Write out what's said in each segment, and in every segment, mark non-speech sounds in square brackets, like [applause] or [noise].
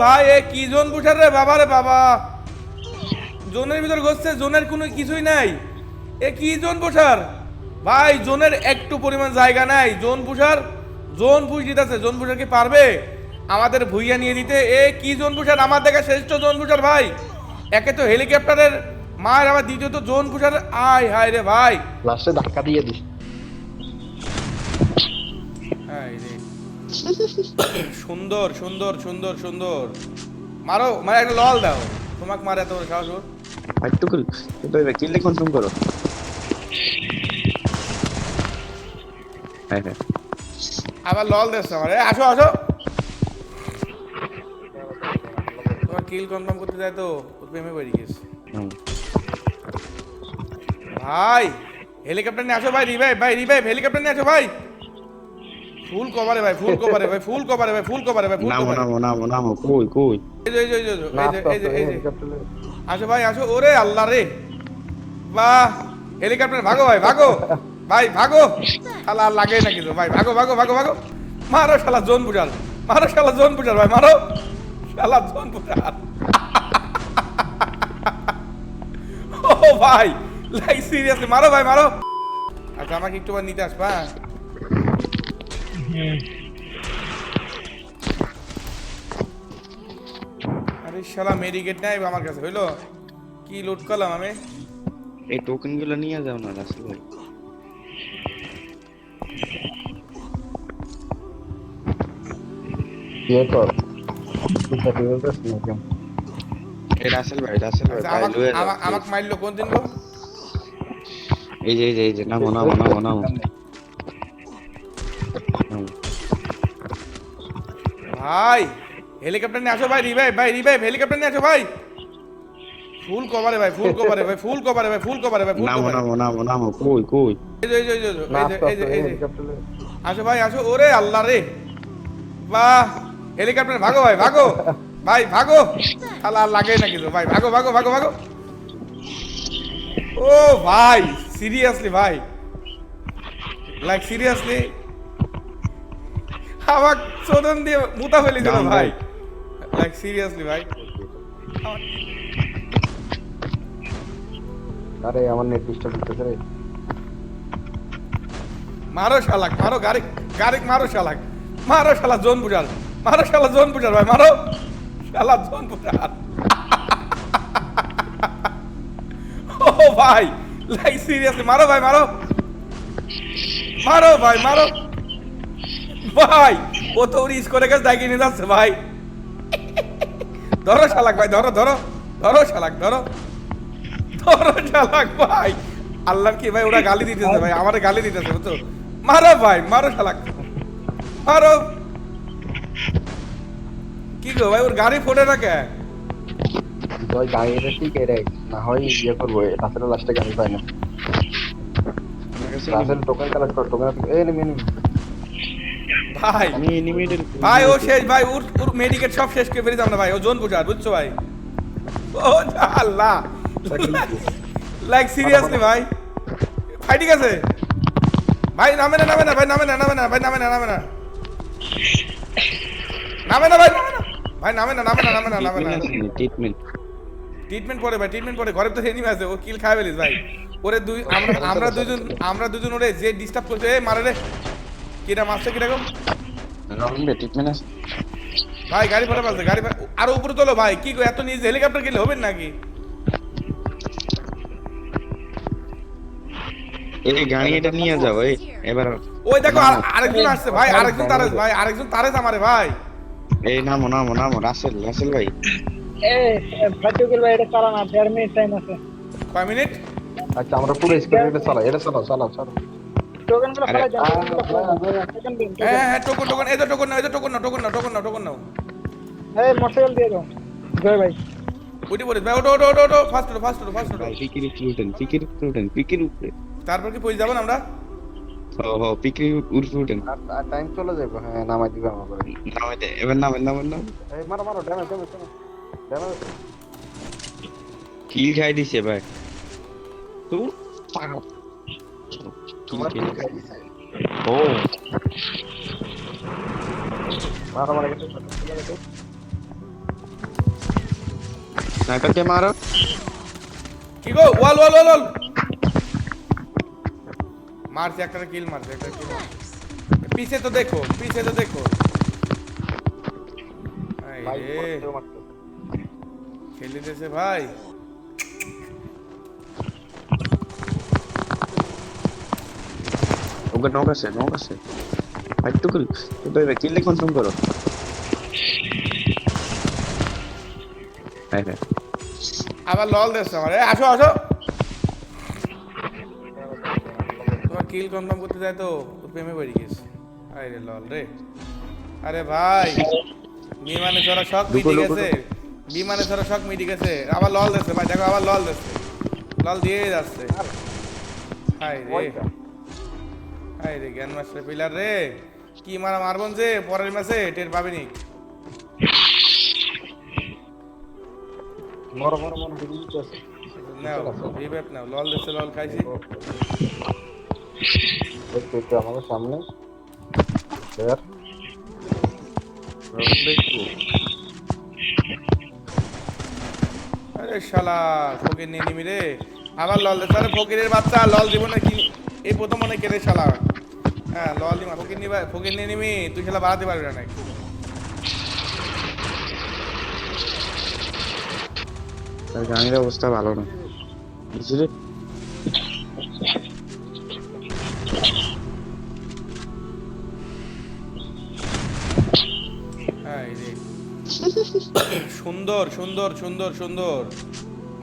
ভাই এ কি জোন বুঝার রে বাবা রে বাবা? জোনের ভিতর ঘষছে জোনের কোনো কিছুই নাই। এ কি জোন পোষার ভাই জোনের একটু পরিমাণ জায়গা নাই। জোন পুষার জোন পুষ দিতেছে জোন পুষার কি পারবে? আমাদের ভুইয়া নিয়ে দিতে। এ কি জোন পুষার আমার দেখা শ্রেষ্ঠ জোন পুষার ভাই। একে তো হেলিকপ্টারের মায়ের আবার দ্বিতীয়ত জোন পুষার আয় হায় রে ভাই। লাস্টে ধাক্কা দিয়ে দিস। হায় রে। [laughs] সুন্দর সুন্দর সুন্দর সুন্দর। মারো মানে একটা লল দাও। তোমাকে মারে এত সাহস ওর? একটু করে এটা কিনলে কনফার্ম করো। হ্যাঁ হ্যাঁ। আবার লল দিচ্ছে আমার। আসো আসো। তোমার কিল কনফার্ম করতে যায় তো প্রেমে বাড়ি গেছে ভাই হেলিকপ্টার নিয়ে আসো ভাই রিভাইভ ভাই রিভাইভ হেলিকপ্টার নিয়ে আসো ভাই। ফুল কভারে ভাই ফুল কভারে ভাই ফুল কভারে ভাই ফুল কভারে ভাই ফুল নামো কভারে। নামো নামো নামো কই কই? এই যে এই যে এই যে এই যে এই যে এই যে। আসো ভাই আসো। ওরে আল্লাহ রে। বাহ হেলিকপ্টার ভাগো ভাই ভাগো। ভাই ভাগো। শালা লাগে না কিছু ভাই ভাগো ভাগো ভাগো ভাগো। মারো শালা জোন বুঝাল মারো শালা জোন বুঝাল ভাই মারো। শালা জোন বুঝাল ও ভাই লাইক সিরিয়াসলি মারো ভাই মারো। আচ্ছা আমাকে একটু নিতে আসবা আরে শালা মেডিকেট নাই আমার কাছে হইল? কি লুট করলাম আমি? এই টোকেনগুলো নিয়ে যাও না রাসেল ভাই। ইয়ে কর। এই রাসেল ভাই রাসেল ভাই আচ্ছা, ভাই আমাকে লয়ে মারলো কোন দিন গো? এই যে এই যে নামো নামো নামো নামো। ভাই হেলিকপ্টার নিয়ে আসো ভাই রিভাইভ ভাই রিভাইভ হেলিকপ্টার নিয়ে আসো ভাই। ফুল কভারে ভাই ফুল কভারে ভাই ফুল কভারে ভাই ফুল কভারে ভাই ফুল নামো কভারে। নামো নামো নামো কই কই? এই যে এই যে এই যে এই আসো ভাই আসো ওরে আল্লাহ রে। বাহ হেলিকপ্টার ভাগো ভাই ভাগো। ভাই ভাগো। শালা আর লাগে না কিছু ভাই ভাগো ভাগো ভাগো ভাগো। ও ভাই সিরিয়াসলি ভাই। লাইক সিরিয়াসলি আমার চোদন দিয়ে মুতা ফেলি দিল ভাই। লাইক সিরিয়াসলি ভাই। আরে আমার নেট ডিস্টার্ব করতেছে রে। মারো শালাক মারো গাড়ি গাড়ি মারো শালাক। মারো শালা জোন বুঝাল মারো শালা জোন বুঝাল ভাই মারো। শালা জোন বুঝাল। ও ভাই লাইক সিরিয়াসলি মারো ভাই মারো। মারো ভাই মারো। ভাই ও তো রিস করে গেছে দাগিয়ে নিয়ে যাচ্ছে ভাই। ধরো শালাক ভাই ধরো ধরো ধরো শালাক ধরো। ধরো শালাক ভাই। আল্লাহ কি ভাই ওরা গালি দিতেছে ভাই আমারে গালি দিতেছে বুঝছ? মারো ভাই মারো শালাক। মারো। কি গো ভাই ওর গাড়ি ফোটে না কে জয় গাড়িটা ঠিক রে? না হয় ইয়ে করব রাসেলের লাস্টে গাড়ি পাই না। রাসেল টোকেন কালেক্ট কর টোকেন এই নিমি নিমি ভাই। আমি এনিমেটেড ভাই ও শেষ ভাই ওর ওর মেডিকেট সব শেষ করে বেরিয়ে যাও না ভাই। ও জোন পুষার বুঝছ ভাই? ও আল্লাহ। লাইক সিরিয়াসলি ভাই। ভাই ঠিক আছে? ভাই নামে না নামে না ভাই নামে না নামে না ভাই নামে না নামে না। নামে না ভাই ভাই নামে না নামে না নামে না নামে না। ট্রিটমেন্ট ট্রিটমেন্ট পরে ভাই ট্রিটমেন্ট পরে। ঘরে তো এনিমি আছে ও কিল খায় ফেলিস ভাই। ওরে দুই আমরা আমরা দুজন আমরা দুজন ওরে যে ডিস্টার্ব করছে এ মারে রে। কিরা মারছে কীরকম ভাই গাড়ি ফেলে পাচ্ছে গাড়ি আরও উপরে তোলো ভাই কি গো এত নিচে হেলিকপ্টার গেলে হবেন নাকি? এই গাড়ি এটা নিয়ে যাও এই এবার ওই দেখো আরেকজন আসছে ভাই আরেকজন তারে ভাই। আরেকজন তারে আমারে ভাই। এই নামো নামো নামো রাসেল রাসেল ভাই। এ ফাটিকুল ভাই এটা চালান আর দেড় মিনিট টাইম আছে। কয় মিনিট? আচ্ছা আমরা পুরো স্কোয়ার এটা চালাই এটা চালাও চালাও চালাও। টোকেনগুলো আরে, ফেলে গুলো ফেলে দেন টোকেন হ্যাঁ। হ্যাঁ টোকন টোকন। এই তো টোকন নাও এই তো টোকন নাও টোকন নাও টোকন নাও টোকন নাও। এই মোটরসাইকেল দিয়ে দাও। জয় ভাই। উঠি পড়িস ভাই ওটো ওটো ওটো ওটো ফার্স্ট ওটো ফার্স্ট ওটো ফার্স্ট ওটো পিকির উপরে পিকির উপরে পিকির উপরে। তারপর কি পৌঁছে যাব না আমরা? ও হো পিকির উপরে উঠেন আর টাইম চলে যাবে হ্যাঁ নামাই দিবে আমার করে নামাইতে এবার নামেন নামেন নামেন। এই মারো মারো ড্যামেজ ড্যামেজ ড্যামেজ কিল খাই দিছে ভাই। তো পাগল তোমার কি খাই খাই দিছে? ও। মারো মারো গেছে স্নাইপার কে মারো। কি গো? ওয়াল ওয়াল ওয়াল ওয়াল। মারছে একটা কিল মারছে একটা কিল পিছে তো দেখো পিছে তো দেখো। খেলে দিয়েছে ভাই। ওকে নক আছে নক আছে ফাইট তো কিল ভাই কিল কনফার্ম করো আবার লল দিচ্ছে আমার আসো আসো তোমার কিল কনফার্ম করতে যায় তো প্রেমে বেরিয়ে গেছে আরে লল রে আরে ভাই বিমানে চড়া শখ মিটে গেছে বিমানে চড়া শখ মিটে গেছে আবার লল দিচ্ছে ভাই দেখো আবার লল দিচ্ছে লল দিয়ে যাচ্ছে হাই রে হাই রে জ্ঞান মাস্টার পিলার রে। কি মারা মারবন যে পরের ম্যাচে? টের পাবিনি মরো মরো মরো। নাও রিভাইভ নাও। লল দিচ্ছে লল খাইছি। এই আমাদের সামনে। স্যার আরে শালা ফকির নিয়ে নিবি রে। আবার লল দে তাহলে ফকিরের বাচ্চা লল দিব না কি? এই প্রথম মনে কেড়ে শালা। হ্যাঁ লল দিমা ফকির নিবা ফকির নিয়ে নিবি তুই শালা বাড়াতে পারবি না তার গানের অবস্থা ভালো না। বুঝলি। সুন্দর সুন্দর সুন্দর সুন্দর।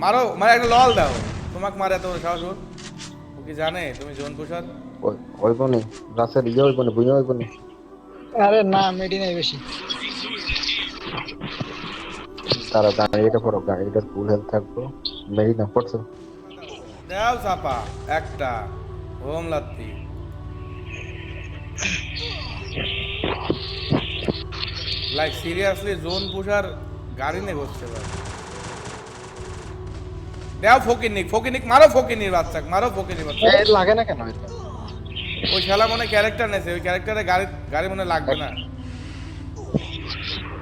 মারো মারে একটা লল দাও। তোমাকে মারে এত সাহস ওর? ও কি জানে? তুমি জোন প্রসাদ? ওই ওই বনে রাসের ইয়ে ওই বনে বুঝে ওই বনে আরে না মেডি নাই বেশি। তারা গাড়িটা পড়ো গাড়িটার ফুল হেলথ থাকব মেরি না পড়ছো। দাও চাপা একটা হোম লাত্তি। লাইক সিরিয়াসলি জোন পুষার গাড়ি নে বসছে ভাই। দাও ফকিনিক ফকিনিক মারো ফকিনির বাচ্চা মারো ফকিনির বাচ্চা লাগে না কেন এটা? ওই শালা মনে ক্যারেক্টার নেছে ওই ক্যারেক্টারে গাড়ি গাড়ি মনে লাগবে না।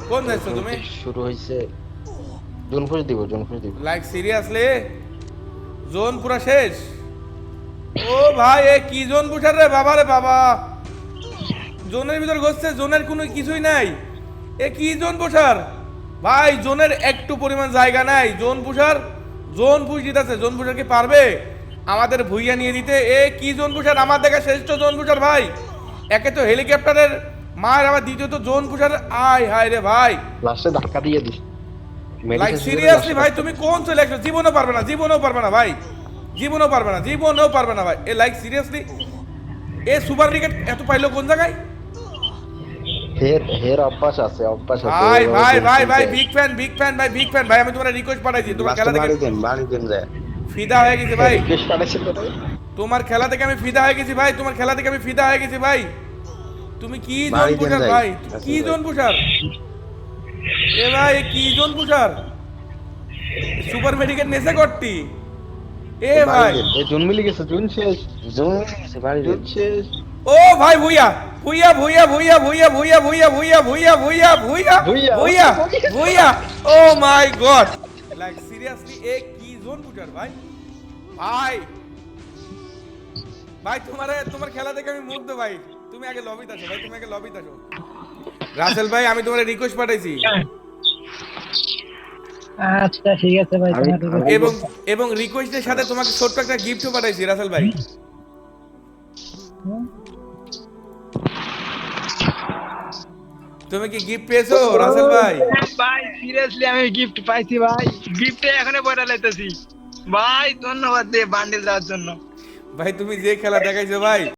কোন তুমি? শুরু হয়েছে জুন ফুস দিব জুন ফুস দিব। লাইক সিরিয়াসলি জোন পুরা শেষ? ও ভাই এ কি জোন পুষার রে? বাবা রে বাবা। জোনের ভিতর ঘষছে জোনের কোনো কিছুই নাই। এ কি জোন পুষার ভাই জোনের একটু পরিমাণ জায়গা নাই। জোন পুষার জোন পুষ দিতেছে জোন পুষার কি পারবে? আমাদের ভুইয়া নিয়ে দিতে। এ কি জোন পুষার আমার দেখা শ্রেষ্ঠ জোন পুষার ভাই। একে তো হেলিকপ্টারের মার আবার দ্বিতীয়ত জোন পুষার আয় হায় রে ভাই। লাস্টে ধাক্কা দিয়ে দিস। লাইক সিরিয়াসলি ভাই তুমি কোন চলে আসছো জীবনও পারবে না জীবনও পারবে না ভাই। জীবনও পারবে না জীবনও পারবে না ভাই। এ লাইক সিরিয়াসলি এ সুপার ক্রিকেট এত পাইলো কোন জায়গায়? হের হের অভ্যাস আছে অভ্যাস আছে। ভাই ভাই ভাই ভাই বিগ ফ্যান বিগ ফ্যান ভাই বিগ ফ্যান ভাই আমি তোমার রিকোয়েস্ট পাঠাইছি তোমার খেলা বাড়ি দেন বাড়ি দেন যায় ফিদা হয়ে গেছি ভাই। তোমার খেলা থেকে আমি ফিদা হয়ে গেছি ভাই তোমার খেলা থেকে আমি ফিদা হয়ে গেছি ভাই তুমি কি জন পুষার ভাই আচ্ছা কি। জন পুষার এ ভাই কি জন পুষার সুপার মেডিকেল নেশা করতি এ ভাই এ জুন মিলে গেছে জুন শেষ জুন শেষ ও ভাই ভুইয়া ভুইয়া ভুইয়া ভুইয়া ভুইয়া ভুইয়া ভুইয়া ভুইয়া ভুইয়া ভুইয়া ভুইয়া ভুইয়া। ভুইয়া ভুইয়া oh my god like seriously এ কি জোন পুটার ভাই। ভাই। ভাই তোমার তোমার খেলা দেখে আমি মুগ্ধ ভাই। তুমি আগে লবিতে আসো ভাই তুমি আগে লবিতে আসো। রাসেল ভাই আমি তোমার রিকোয়েস্ট পাঠাইছি। আচ্ছা ঠিক আছে ভাই এবং এবং রিকোয়েস্টের সাথে তোমাকে ছোট্ট একটা গিফটও পাঠাইছি রাসেল ভাই। তুমি কি গিফট পেয়েছ রাসেল ভাই? ভাই সিরিয়াসলি আমি গিফট পাইছি ভাই। গিফটে এখানে পয়সা লাইতেছি। ভাই ধন্যবাদ দে বান্ডিল দেওয়ার জন্য। ভাই তুমি যে খেলা দেখাইছো ভাই।